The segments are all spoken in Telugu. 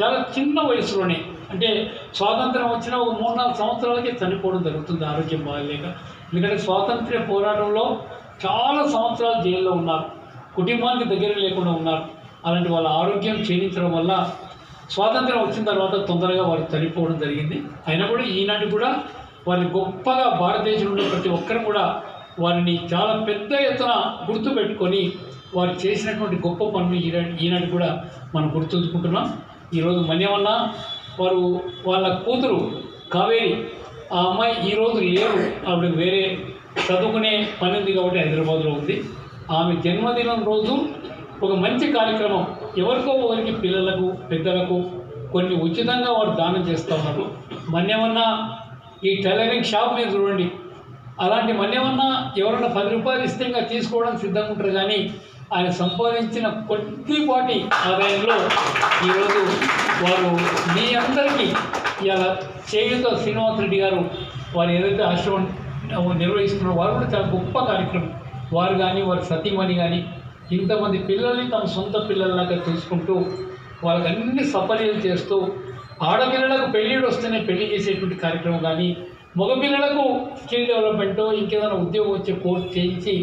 చాలా చిన్న వయసులోనే అంటే స్వాతంత్రం వచ్చిన ఒక మూడు నాలుగు సంవత్సరాలకే చనిపోవడం జరుగుతుంది ఆరోగ్యం బాగలేక. ఎందుకంటే స్వాతంత్ర్య పోరాటంలో చాలా సంవత్సరాలు జైల్లో ఉన్నారు. కుటుంబానికి దగ్గర లేకుండా ఉన్నారు. అలాంటి వాళ్ళ ఆరోగ్యం క్షీణించడం వల్ల స్వాతంత్రం వచ్చిన తర్వాత తొందరగా వారు చనిపోవడం జరిగింది. అయినా కూడా ఈనాటి కూడా వారిని గొప్పగా భారతదేశంలో ప్రతి ఒక్కరు కూడా వారిని చాలా పెద్ద ఎత్తున గుర్తుపెట్టుకొని వారు చేసినటువంటి గొప్ప పనులు ఈనాటి ఈనాటి కూడా మనం గుర్తుంచుకుంటున్నాం. ఈరోజు మన్యమన్న వారు వాళ్ళ కూతురు కావేరి ఆ అమ్మాయి ఈరోజు లేరు. ఆవిడ వేరే చదువుకునే పని ఉంది కాబట్టి హైదరాబాద్లో ఉంది. ఆమె జన్మదినం రోజు ఒక మంచి కార్యక్రమం ఎవరికో ఒకరికి పిల్లలకు పెద్దలకు కొన్ని ఉచితంగా వారు దానం చేస్తూ ఉన్నారు. మన్యమన్న ఈ టైలరింగ్ షాప్ మీద చూడండి. అలాంటి మన్యమన్న ఎవరైనా పది రూపాయలు ఇస్తే ఇంకా తీసుకోవడానికి సిద్ధంగా ఉంటారు కానీ ఆయన సంపాదించిన కొద్దిపాటి ఆదాయంలో ఈరోజు వారు మీ అందరికీ ఇలా చేయుత శ్రీనివాస్ రెడ్డి గారు వారు ఏదైతే ఆశ్రమం నిర్వహిస్తున్నారో వారు కూడా చాలా గొప్ప కార్యక్రమం. వారు కానీ వారి సతీమణి కానీ ఇంతమంది పిల్లల్ని తమ సొంత పిల్లల్లాగా చూసుకుంటూ వాళ్ళకి అన్ని సపర్యలు చేస్తూ ఆడపిల్లలకు పెళ్ళిళ్ళు వస్తేనే పెళ్ళి చేసేటువంటి కార్యక్రమం కానీ మగపిల్లలకు స్కిల్ డెవలప్మెంట్ ఇంకేదైనా ఉద్యోగం వచ్చే కోర్స్ చేయించి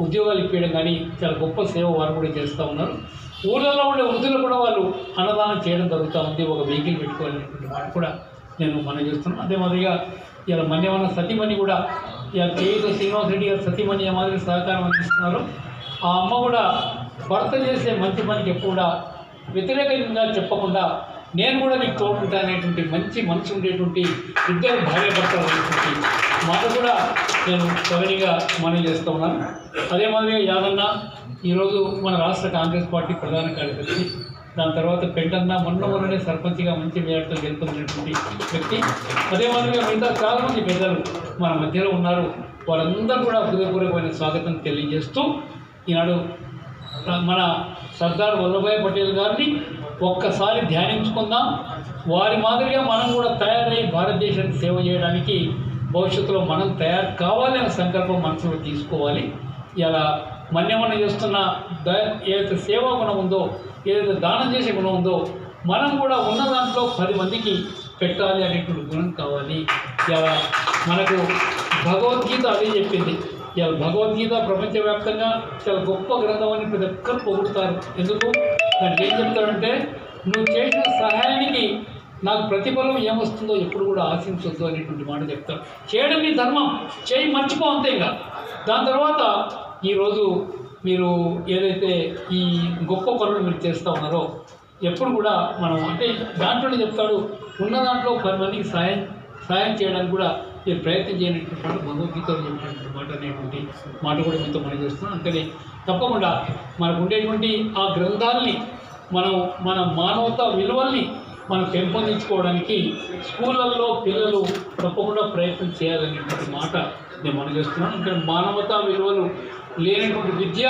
ఉద్యోగాలు ఇప్పించడం కానీ చాలా గొప్ప సేవ వారు కూడా చేస్తూ ఉన్నారు. ఊళ్ళలో ఉండే వృద్ధులు కూడా వాళ్ళు అన్నదానం చేయడం జరుగుతూ ఉంది. ఒక వెహికల్ పెట్టుకోవాలనేటువంటి మాట కూడా నేను మనం చేస్తున్నాను. అదే మాదిరిగా ఇలా మన్యమన్న సతీమణి కూడా ఇలా చేయుతో శ్రీనివాస్ రెడ్డి గారు సతీమణి ఏ మాదిరి సహకారం అందిస్తున్నారు. ఆ అమ్మ కూడా భర్త చేసే మంచి పనికి ఎప్పుడు కూడా వ్యతిరేకంగా చెప్పకుండా నేను కూడా నీకు తోడుంటా అనేటువంటి మంచి మనసు ఉండేటువంటి ఇద్దరు భార్య అనేటువంటి మాట కూడా నేను సవరిగా మనం చేస్తూ ఉన్నాను. అదే మాదిరిగా యాదన్న ఈరోజు మన రాష్ట్ర కాంగ్రెస్ పార్టీ ప్రధాన కార్యదర్శి దాని తర్వాత పెంటన్న మొన్న మొన్ననే సర్పంచ్గా మంచి మేరతో గెలుపొందినటువంటి వ్యక్తి. అదే మాదిరిగా మిగతా చాలామంది పెద్దలు మన మధ్యలో ఉన్నారు. వారందరూ కూడా హృదయపూర్వకమైన స్వాగతం తెలియజేస్తూ ఈనాడు మన సర్దార్ వల్లభాయ్ పటేల్ గారిని ఒక్కసారి ధ్యానించుకుందాం. వారి మాదిరిగా మనం కూడా తయారై భారతదేశానికి సేవ చేయడానికి భవిష్యత్తులో మనం తయారు కావాలి అనే సంకల్పం మనసులో తీసుకోవాలి. ఇలా మన్యమన్న చేస్తున్న ద ఏదైతే సేవా గుణం ఉందో ఏదైతే దానం చేసే గుణం ఉందో మనం కూడా ఉన్న దాంట్లో పది మందికి పెట్టాలి అనేటువంటి గుణం కావాలి. ఇలా మనకు భగవద్గీత అదే చెప్పింది. ఇలా భగవద్గీత ప్రపంచవ్యాప్తంగా చాలా గొప్ప గ్రంథం అని ప్రతి ఒక్కరు పొగుడుతారు. ఎందుకు? దానికి ఏం చెప్తాడంటే నువ్వు చేసిన సహాయానికి నాకు ప్రతిఫలం ఏమొస్తుందో ఎప్పుడు కూడా ఆశించొద్దు అనేటువంటి మాట చెప్తాడు. చేయడం మీ ధర్మం. చేయి మర్చిపో అంతే ఇంకా. దాని తర్వాత ఈరోజు మీరు ఏదైతే ఈ గొప్ప పనులు మీరు చేస్తూ ఉన్నారో ఎప్పుడు కూడా మనం అంటే దాంట్లోనే చెప్తాడు ఉన్న దాంట్లో పది మందికి సాయం సాయం చేయడానికి కూడా మీరు ప్రయత్నం చేయనటువంటి మాట భగవద్గీతలో చెప్పినటువంటి మాట అనేటువంటి మాట కూడా మీతో మనం చేస్తున్నాం. అందుకని తప్పకుండా మనకు ఉండేటువంటి ఆ గ్రంథాలని మనం మన మానవతా విలువల్ని మనం పెంపొందించుకోవడానికి స్కూళ్ళల్లో పిల్లలు తప్పకుండా ప్రయత్నం చేయాలనేటువంటి మాట నేను మనం చేస్తున్నాను ఇక్కడ మానవతా విలువలు లేనటువంటి విద్య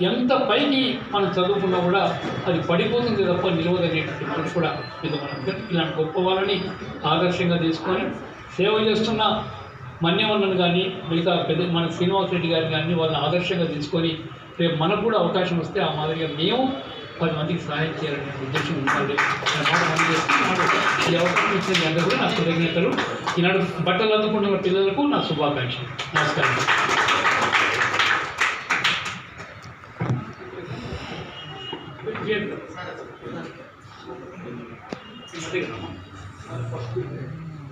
ఎంత పైకి మనం చదువుకున్నా కూడా అది పడిపోతుంది తప్ప నిలవదనేటువంటి మనసు కూడా ఇది మనం ఇలాంటి గొప్ప వాళ్ళని ఆదర్శంగా తీసుకొని సేవ చేస్తున్న మన్యవన్నను కానీ మిగతా పెద్ద మన శ్రీనివాస్ రెడ్డి గారిని కానీ వాళ్ళని ఆదర్శంగా తీసుకొని రేపు మనకు కూడా అవకాశం వస్తే ఆ మాదిరిగా మేము పది మందికి సహాయం చేయాలనే ఉద్దేశం ఉండాలి. ఈ అవకాశం ఇచ్చిన మీ అందరూ నా కృతజ్ఞతలు. ఈనాడు బట్టలు అందుకుంటున్న పిల్లలకు నా శుభాకాంక్షలు. నమస్కారం.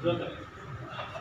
చూద్దాం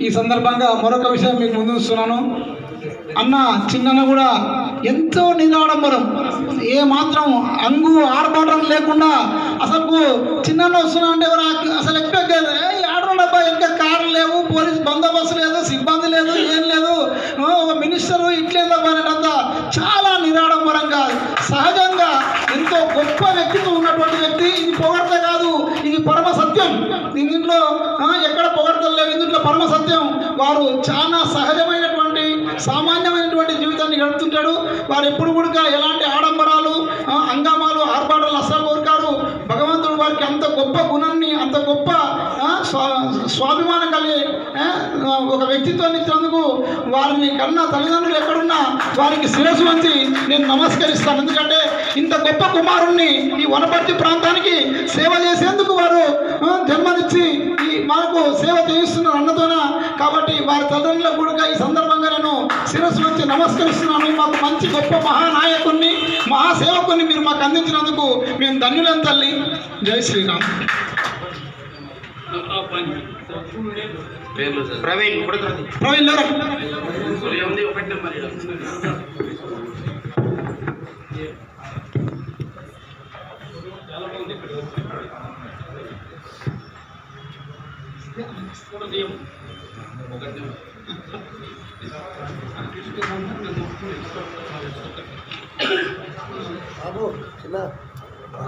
ఈ సందర్భంగా మరొక విషయం మీకు ముందుస్తున్నాను అన్న చిన్నన్న కూడా ఎంతో నిరాడంబరం ఏ మాత్రం అంగు ఆడబాటం లేకుండా అసలు చిన్న వస్తున్నా అంటే ఎవరు అసలు ఎక్స్పెక్ట్ చేయలేదు "ఏయ్, ఇంకా కార్లు లేవు పోలీస్ బందోబస్తు లేదు సిబ్బంది లేదు ఏం లేదు. ఒక మినిస్టర్ ఇట్లేదబ్బా అనేటంతా చాలా నిరాడంబరంగా సహజంగా ఎంతో గొప్ప వ్యక్తిత్వం ఉన్నటువంటి వ్యక్తి. ఇది పొగడత కాదు ఇది పరమ సత్యం. దీంట్లో ఎక్కడ పరమ సత్యం వారు చాలా సహజమైనటువంటి సామాన్యమైనటువంటి జీవితాన్ని గడుపుతుంటాడు. వారు ఎప్పుడు కూడా ఎలాంటి ఆడంబర వారికి అంత గొప్ప గుణాన్ని అంత గొప్ప స్వా స్వాభిమానం కలిగి ఒక వ్యక్తిత్వాన్ని ఇచ్చినందుకు వారిని కన్నా తల్లిదండ్రులు ఎక్కడున్నా వారికి శిరస్సు వంచి నేను నమస్కరిస్తాను. ఎందుకంటే ఇంత గొప్ప కుమారుణ్ణి ఈ వనపర్తి ప్రాంతానికి సేవ చేసేందుకు వారు జన్మనిచ్చి ఈ మనకు సేవ చేయిస్తున్నారు అన్నతోన. కాబట్టి వారి తల్లిదండ్రుల కూడా ఈ సందర్భంగా నేను శిరస్సు వంచి నమస్కరిస్తున్నాను మాకు మంచి గొప్ప మహానాయకుణ్ణి మహాసేవకుని మీరు మాకు అందించినందుకు మేము ధన్యులం తల్లి. జై శ్రీరామ్. ప్రవీణ్ ఇప్పుడు ప్రవీణ్. లేరా?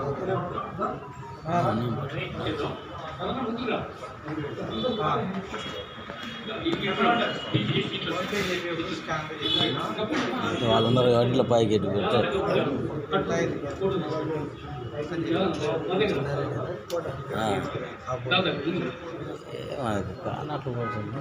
ఒకటి నెంబర్ వాళ్ళందరూ వాటిలో పైకి ఎట్టు పెట్టారు. ఆ. ఏమది కానట్లు పడుతుంది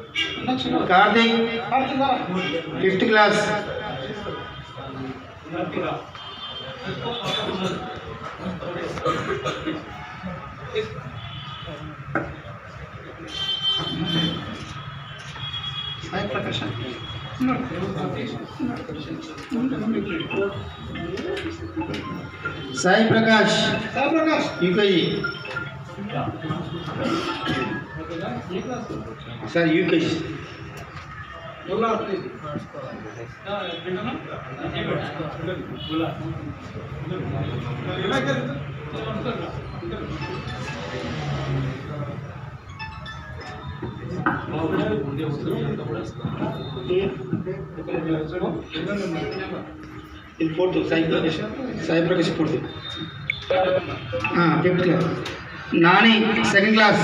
కార్తీక్ కార్తీక్ రా. Fifth class Sai Prakash Sai Prakash Sai Prakash UKG sir UKG ఇది fourth Sai Prakash Sai Prakash fourth fifth class Nani second class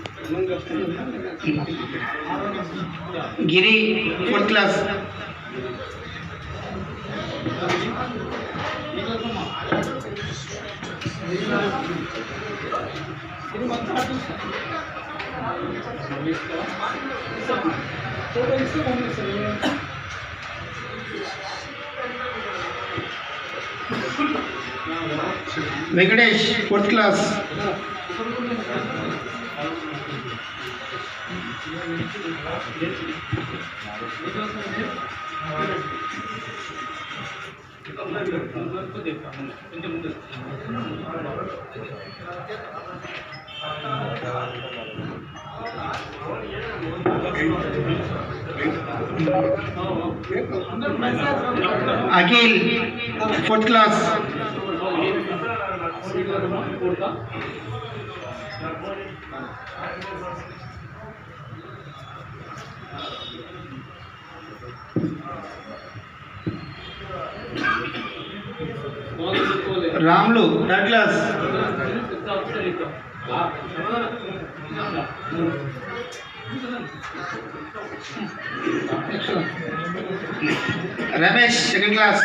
Giri fourth class Venkatesh fourth class Akhil fourth class Ramulu third class Ramesh second class